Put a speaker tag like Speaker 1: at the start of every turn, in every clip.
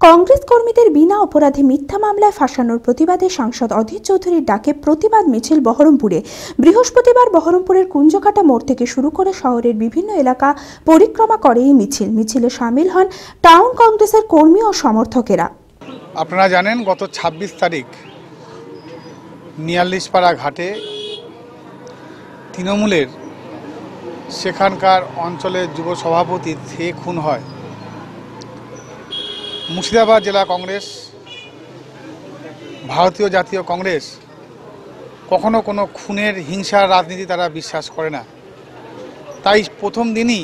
Speaker 1: কংগ্রেস কর্মীদের বিনা অপরাধে মিথ্যা মামলায় ফাঁসানোর প্রতিবাদে সাংসদ অধীর চৌধুরীর ডাকে প্রতিবাদ মিছিল বহরমপুরে। বৃহস্পতিবার বহরমপুরের কুঞ্জকাটা মোড় থেকে শুরু করে শহরের বিভিন্ন এলাকা পরিক্রমা করে এই মিছিল। মিছিলে সামিল হন টাউন কংগ্রেসের কর্মী ও সমর্থকেরা।
Speaker 2: আপনারা জানেন, গত ২৬ তারিখ নিয়াল্লিশপাড়া ঘাটে তৃণমূলের সেখানকার অঞ্চলের যুব সভাপতি থে খুন হয়। মুর্শিদাবাদ জেলা কংগ্রেস, ভারতীয় জাতীয় কংগ্রেস, কখনো কোনো খুনের, হিংসার রাজনীতি তারা বিশ্বাস করে না। তাই প্রথম দিনই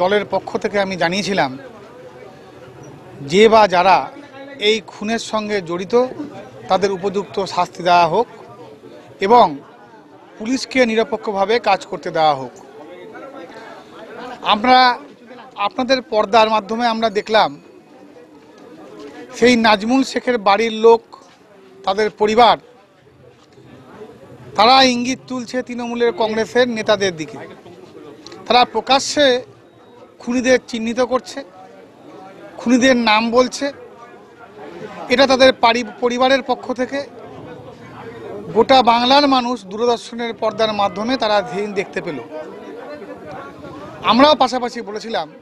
Speaker 2: দলের পক্ষ থেকে আমি জানিয়েছিলাম, যে বা যারা এই খুনের সঙ্গে জড়িত, তাদের উপযুক্ত শাস্তি দেওয়া হোক এবং পুলিশকে নিরপেক্ষভাবে কাজ করতে দেওয়া হোক। আমরা আপনাদের পর্দার মাধ্যমে আমরা দেখলাম সেই নাজমুল শেখের বাড়ির লোক, তাদের পরিবার, তারা ইঙ্গিত তুলছে তৃণমূলের কংগ্রেসের নেতাদের দিকে। তারা প্রকাশ্যে খুনিদের চিহ্নিত করছে, খুনিদের নাম বলছে। এটা তাদের পারি- পরিবারের পক্ষ থেকে। গোটা বাংলার মানুষ দূরদর্শনের পর্দার মাধ্যমে তারা ধীন দেখতে পেল। আমরাও পাশাপাশি বলেছিলাম,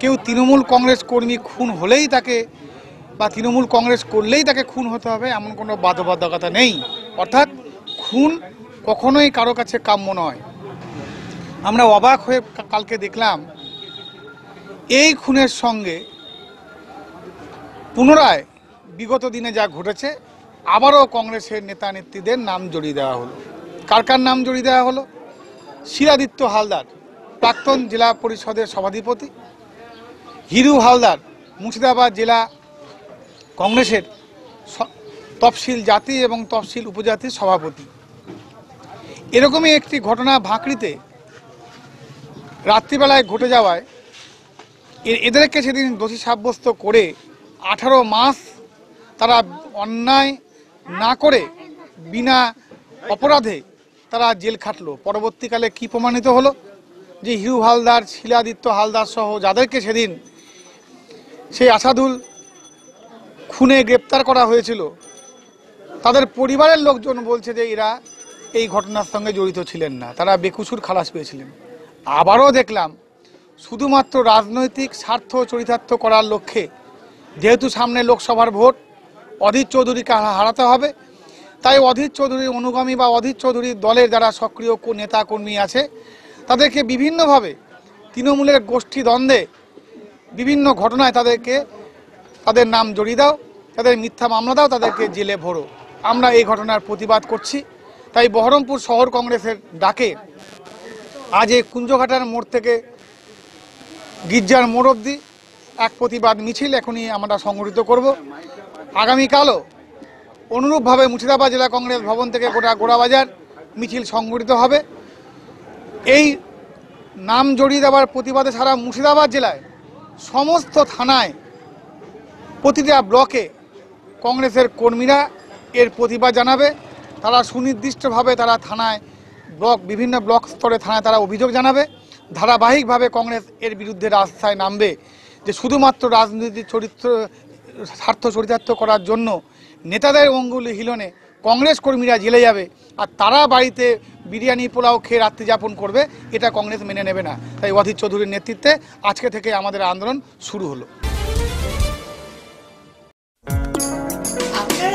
Speaker 2: কেউ তৃণমূল কংগ্রেস কর্মী খুন হলেই তাকে বা তৃণমূল কংগ্রেস করলেই তাকে খুন হতে হবে, এমন কোনো বাধ্যবাধকতা নেই। অর্থাৎ খুন কখনোই কারও কাছে কাম্য নয়। আমরা অবাক হয়ে কালকে দেখলাম, এই খুনের সঙ্গে পুনরায় বিগত দিনে যা ঘটেছে, আবারও কংগ্রেসের নেতা নেত্রীদের নাম জড়িয়ে দেওয়া হলো। কার কার নাম জড়িয়ে দেওয়া হলো? শিরাদিত্য হালদার, প্রাক্তন জেলা পরিষদের সভাধিপতি, হিরু হালদার, মুর্শিদাবাদ জেলা কংগ্রেসের তফসিল জাতি এবং তফসিল উপজাতির সভাপতি। এরকমই একটি ঘটনা ভাঁকড়িতে রাত্রিবেলায় ঘটে যাওয়ায় এদেরকে সেদিন দোষী সাব্যস্ত করে আঠারো মাস তারা অন্যায় না করে বিনা অপরাধে তারা জেল খাটলো। পরবর্তীকালে কি প্রমাণিত হলো? যে হিরু হালদার, শিলাদিত্য হালদার সহ যাদেরকে সেদিন সেই আসাদুল খুনে গ্রেপ্তার করা হয়েছিল। তাদের পরিবারের লোকজন বলছে যে এরা এই ঘটনার সঙ্গে জড়িত ছিলেন না। তারা বেকুসুর খালাস পেয়েছিলেন। আবারও দেখলাম, শুধুমাত্র রাজনৈতিক স্বার্থ চরিতার্থ করার লক্ষ্যে, যেহেতু সামনে লোকসভার ভোট, অধীর চৌধুরীকে হারাতে হবে। তাই অধীর চৌধুরীর অনুগামী বা অধীর চৌধুরীর দলের যারা সক্রিয় নেতা কর্মী আছে, তাদেরকে বিভিন্নভাবে তৃণমূলের গোষ্ঠী দ্বন্দ্বে বিভিন্ন ঘটনায় তাদেরকে তাদের নাম জড়িয়ে দাও, তাদের মিথ্যা মামলা দাও, তাদেরকে জেলে ভরো। আমরা এই ঘটনার প্রতিবাদ করছি। তাই বহরমপুর শহর কংগ্রেসের ডাকে আজ এই কুঞ্জঘাটার মোড় থেকে গির্জার মোড় অবধি এক প্রতিবাদ মিছিল এখনই আমরা সংগঠিত করব। আগামীকালও অনুরূপভাবে মুর্শিদাবাদ জেলা কংগ্রেস ভবন থেকে গোটা গোড়াবাজার মিছিল সংগঠিত হবে। এই নাম জড়িয়ে দেওয়ার প্রতিবাদে সারা মুর্শিদাবাদ জেলায় সমস্ত থানায় প্রতিটা ব্লকে কংগ্রেসের কর্মীরা এর প্রতিবাদ জানাবে। তারা সুনির্দিষ্টভাবে তারা থানায় ব্লক, বিভিন্ন ব্লক স্তরে থানায় তারা অভিযোগ জানাবে। ধারাবাহিকভাবে কংগ্রেস এর বিরুদ্ধে রাস্তায় নামবে। যে শুধুমাত্র রাজনৈতিক চরিত্র, স্বার্থ চরিতার্থ করার জন্য নেতাদের অঙ্গুলি হিলনে কংগ্রেস কর্মীরা জেলে যাবে আর তারা বাড়িতে বিরিয়ানি, পোলাও খেয়ে রাত্রি যাপন করবে, এটা কংগ্রেস মেনে নেবে না। তাই অধীর চৌধুরীর নেতৃত্বে আজকে থেকে আমাদের আন্দোলন শুরু হলো।